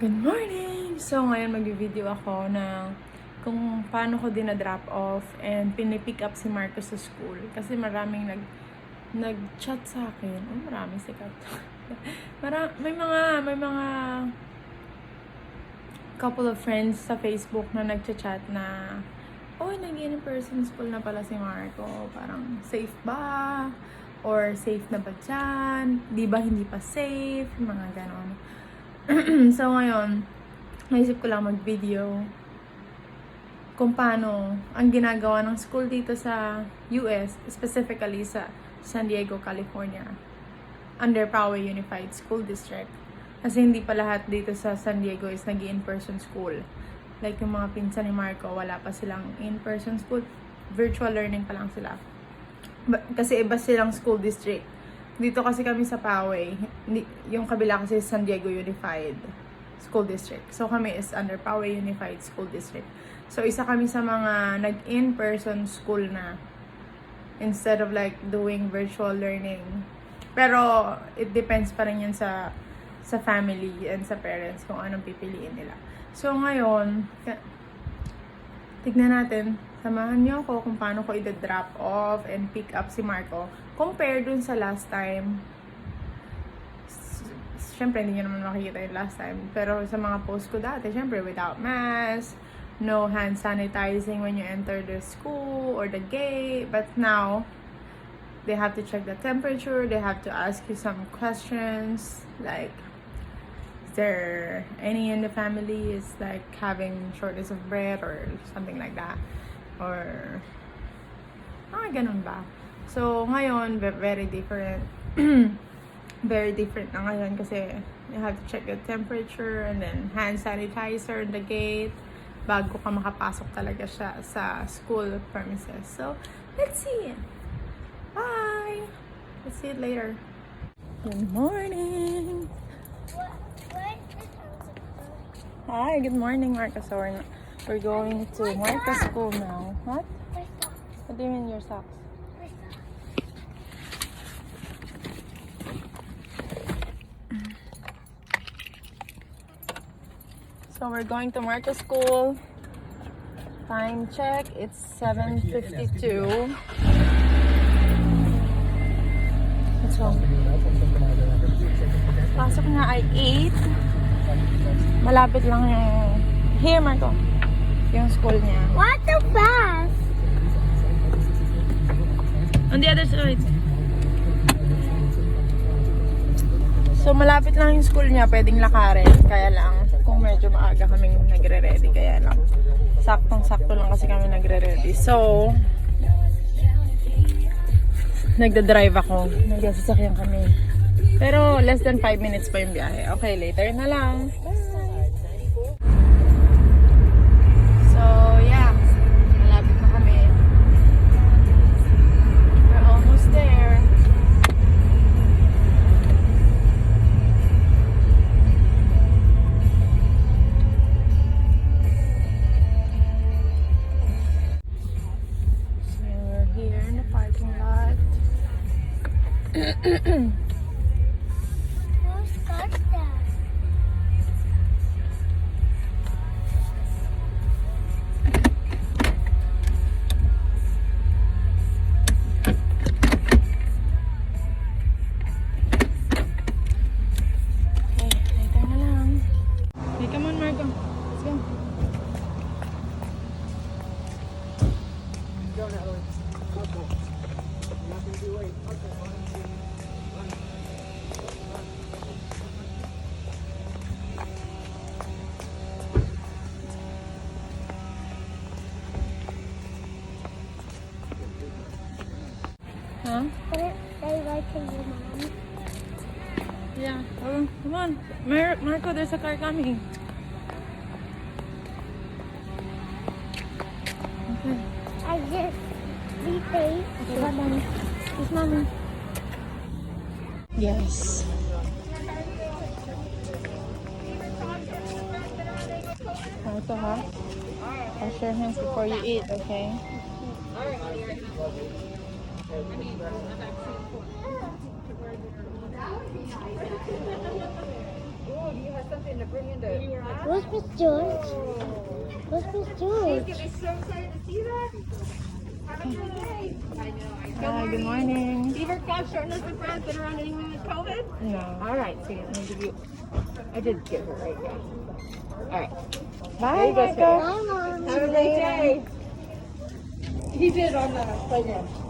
Good morning! So, ngayon mag-video ako ng kung paano ko dinadrop off and pinipick up si Marcos sa school. Kasi maraming nag nag-chat sa akin. Oh, maraming sikat. Mara may mga, may mga couple of friends sa Facebook na nagchat-chat na Oy, nag-in-person school na pala si Marco. Parang, safe ba? Or safe na ba dyan? Di ba hindi pa safe? Mga ganon. so ngayon, naisip ko lang mag-video kung paano ang ginagawa ng school dito sa US, specifically sa San Diego, California, under Poway Unified School District. Kasi hindi pa lahat dito sa San Diego is nag in-person school. Like yung mga pinsan ni Marco, wala pa silang in-person school. Virtual learning pa lang sila. Kasi iba silang school district. Dito kasi kami sa Poway, yung kabila kasi San Diego Unified School District. So kami is under Poway Unified School District. So isa kami sa mga nag-in-person school na instead of like doing virtual learning. Pero it depends pa rin yun sa sa family and sa parents kung anong pipiliin nila. So ngayon, tignan natin, samahan niyo ako kung paano ko i-drop off and pick up si Marco compare dun sa last time. Siyempre, hindi nyo naman makikita yung last time. Pero sa mga post ko dati, siyempre, without mask, no hand sanitizing when you enter the school or the gate. But now, they have to check the temperature, they have to ask you some questions, like, is there any in the family is like having shortness of breath or something like that? Or, ah, ganun ba? So, ngayon, ve- very different. very different na ngayon kasi you have to check the temperature and then hand sanitizer in the gate bago ka makapasok talaga siya sa school premises. So, let's see. Bye! Let's see it later. Good morning! Hi, good morning, Marcus. So we're, going to Marcus School now. What? What do you mean your socks? So we're going to Marcus School. Time check, it's 7.52. What's wrong? Pasok na ay 8. Malapit lang yung... Here, Marco. Yung school niya. What the bus? On the other side. So, malapit lang yung school niya. Pwedeng lakarin. Kaya lang, kung medyo maaga kaming nagre-ready. Kaya lang, saktong-sakto lang kasi kami nagre-ready. So, nagda-drive ako. Nagdasasakyan kami. Pero, less than 5 minutes pa yung biyahe. Okay, later na lang. So, 咳 咳 Yeah. Oh, come on. Mar- Marco, there's a car coming. Okay. I just repaid. Okay, bye bye. Kiss mommy. Yes. Marco, ha? Wash your hands before you eat, okay? Oh, you have something to bring into? Where's Miss George? Where's Miss George? You'll be so excited to see that. Have a good day. I know. I Hi, good morning. Fever, cough, shortness of breath, been around anyone with COVID? No. All right, so let me give you. I did give her right now. All right. Bye, you go, Marco. Hi, Mom. Have a great day. He did on the playground.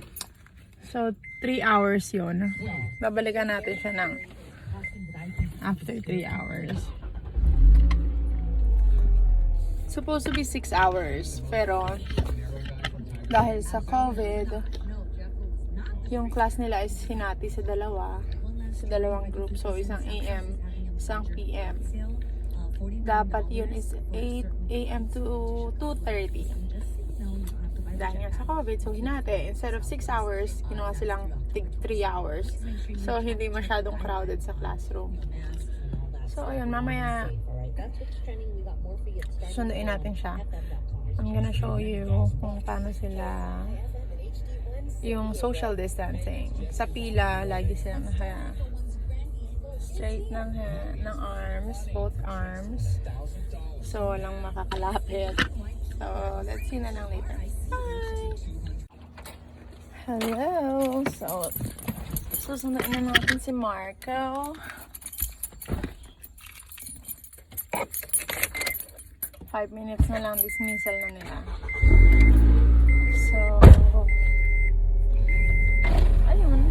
So, 3 hours yon. Babalikan natin siya ng after 3 hours. Supposed to be 6 hours. Pero, dahil sa COVID, yung class nila is hinati sa dalawa. Sa dalawang group. So, isang AM, isang PM dapat yun is 8 a.m. to 2.30. Nga sa COVID, so hinate. Instead of 6 hours, ginawa silang tig 3 hours. So, hindi masyadong crowded sa classroom. So, ayun, mamaya, sunduin natin siya. I'm gonna show you kung paano sila yung social distancing. Sa pila, lagi silang naka straight ng, ng arms, both arms. So, walang makakalapit. So, let's see na lang later. Bye! Hello! So, susunod na natin si Marco. Five minutes na lang, dismissal na nila. So, ayun.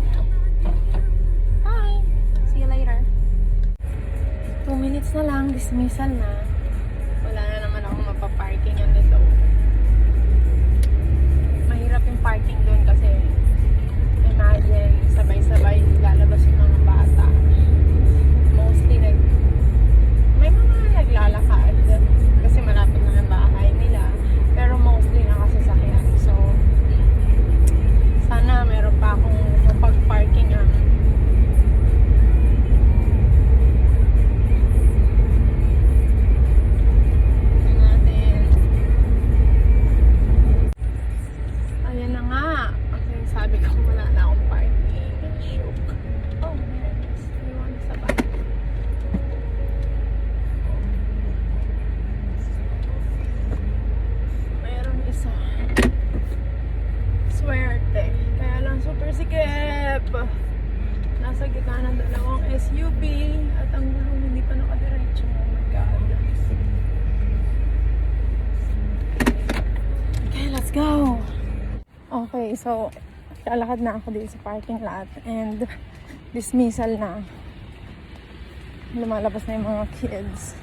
Hi! See you later. Two minutes na lang, dismissal na. Okay, so lalakad na ako dito sa parking lot and dismissal na. Lumalabas na yung mga kids.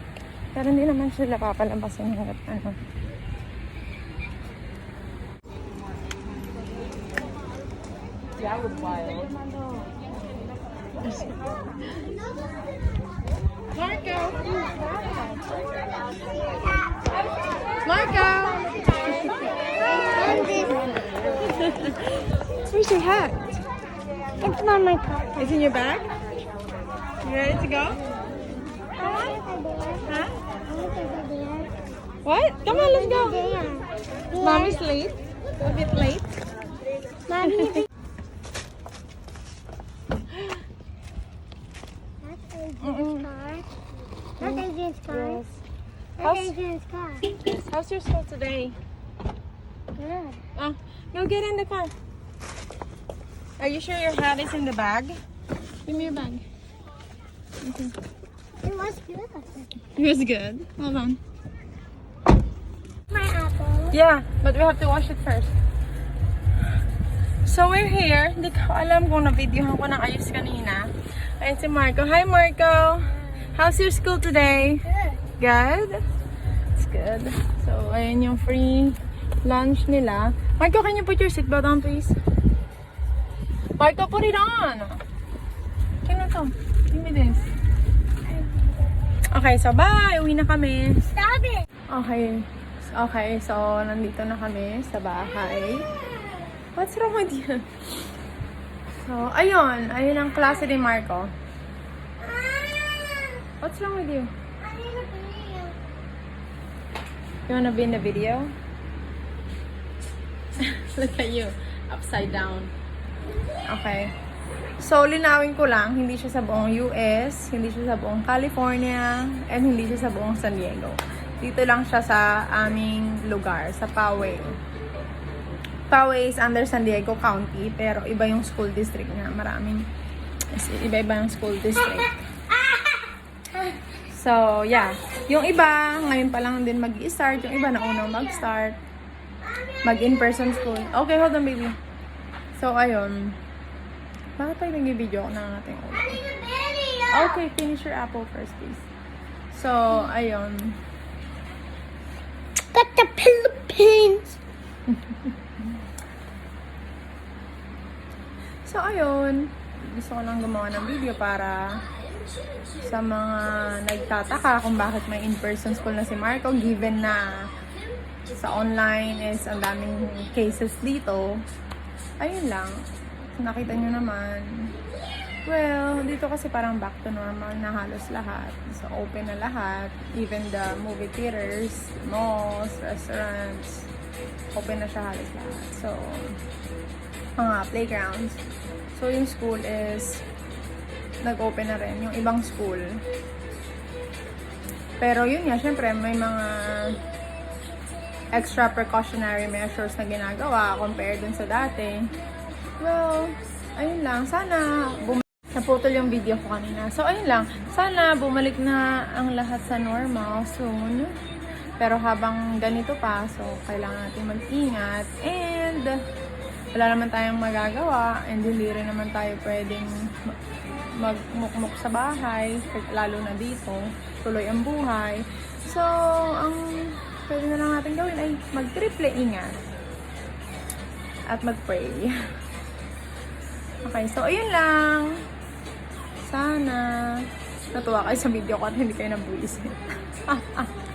Pero hindi naman sila papalabasin hanggat ano. Was wild. Marco! Marco! Where's your hat? It's not my car. It's in your bag? You ready to go? Huh? Huh? What? Come on, let's go. Mommy's late. A bit late. Mommy, That's Adrian's car. That's Adrian's car. That's How's- Adrian's car. How's your school today? Good. Oh, go get in the car. Are you sure your hat is in the bag? Give me your bag. It was good. It was good. Hold on. My apple. Yeah, but we have to wash it first. So we're here. Hindi ko alam kung na-videohan ko ng ayos kanina. Ayun si Marco. Hi Marco! How's your school today? Good. Good? It's good. So, ayun yung free lunch nila. Marco, can you put your seatbelt on, please? Marco, put it on! Can to? Give me this. Okay, so bye! Uwi na kami. Stop it! Okay. Okay, so nandito na kami sa bahay. What's wrong with you? So, ayun. Ayun ang klase ni Marco. What's wrong with you? I need a video. You wanna be in the video? Look at you. Upside down. Okay. So, linawin ko lang, hindi siya sa buong US, hindi siya sa buong California, and hindi siya sa buong San Diego. Dito lang siya sa aming lugar, sa Poway. Poway is under San Diego County, pero iba yung school district niya. Maraming, iba-iba yung school district. So, yeah. Yung iba, ngayon pa lang din mag start Yung iba, nauna mag-start. Mag-in-person school. Okay, hold on, baby. So, ayun. Bakit tayo nag-video ko ng ating ulo? Okay, finish your apple first, please. So, ayun. Got the Philippines. So, ayun. Gusto ko lang gumawa ng video para sa mga nagtataka kung bakit may in-person school na si Marco given na sa online is ang daming cases dito. Ayun lang. Nakita nyo naman. Well, dito kasi parang back to normal na halos lahat. So, open na lahat. Even the movie theaters, malls, restaurants. Open na siya halos lahat. So, mga playgrounds. So, yung school is nag-open na rin. Yung ibang school. Pero yun nga, syempre, may mga extra precautionary measures na ginagawa compared dun sa dati. Well, ayun lang. Sana bum- naputol yung video ko kanina. So, ayun lang. Sana bumalik na ang lahat sa normal soon. Pero habang ganito pa, so kailangan natin mag-ingat. And wala naman tayong magagawa. And hindi rin naman tayo pwedeng ma- magmukmuk sa bahay. Lalo na dito. Tuloy ang buhay. So, ang pwede na lang natin gawin ay mag-triple ingat. At mag-pray. Okay, so ayun lang. Sana natuwa kayo sa video ko at hindi kayo nabuisit. Bye!